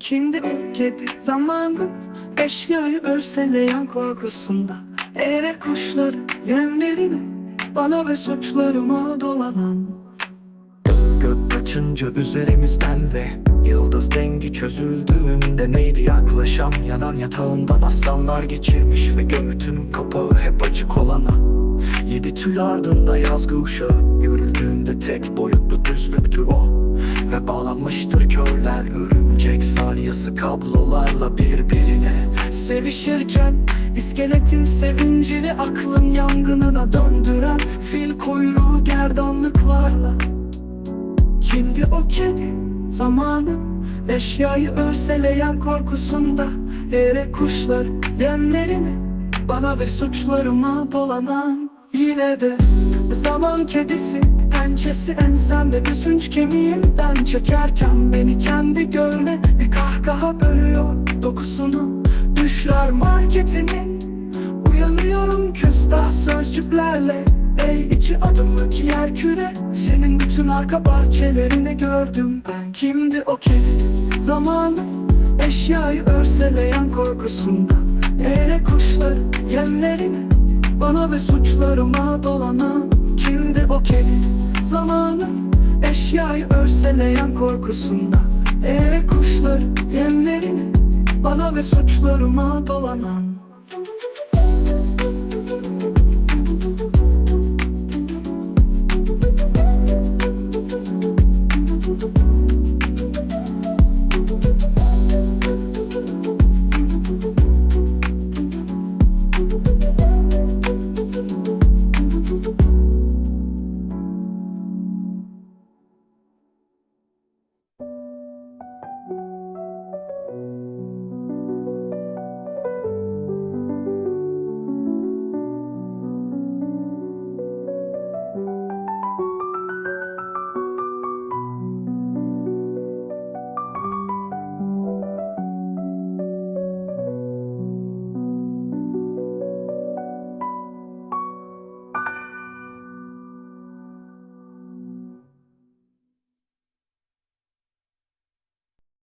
Kimdi o kedi zamanı Eşyayı örseleyen korkusunda? Ere kuşları yemlerini Bana ve suçlarıma dolanan. Gök açınca üzerimizden ve Yıldız dengi çözüldüğünde Neydi yaklaşan yanan yatağından Aslanlar geçirmiş ve göğütün kapağı hep açık olana Yedi tül ardında yazgı uşağı Yürüdüğünde tek boyutlu düzlüktür o. Ve bağlanmıştır körler örümcek salyası kablolarla birbirine. Sevişirken iskeletin sevincini aklın yangınına döndüren Fil kuyruğu gerdanlıklarla. Kimdi o kedi zamanın Eşyayı örseleyen korkusunda Ere kuşlar yemlerini Bana ve suçlarıma dolanan Yine de zaman kedisi Pençesi ensemde üzünç kemiğimden Çekerken beni kendi görme Bir kahkaha bölüyor. Dokusunu Düşler marketinin Uyanıyorum küstah sözcüklerle. Ey iki adımlık yer küre Senin bütün arka bahçelerini gördüm ben. Kimdi o kedi? Zamanı Eşyayı örseleyen korkusunda. Ere kuşları Ve suçlarıma dolanan Kimdi o kedi? Zamanı Eşyayı örseleyen korkusunda Ere kuşları yemlerini Bana ve suçlarıma dolanan you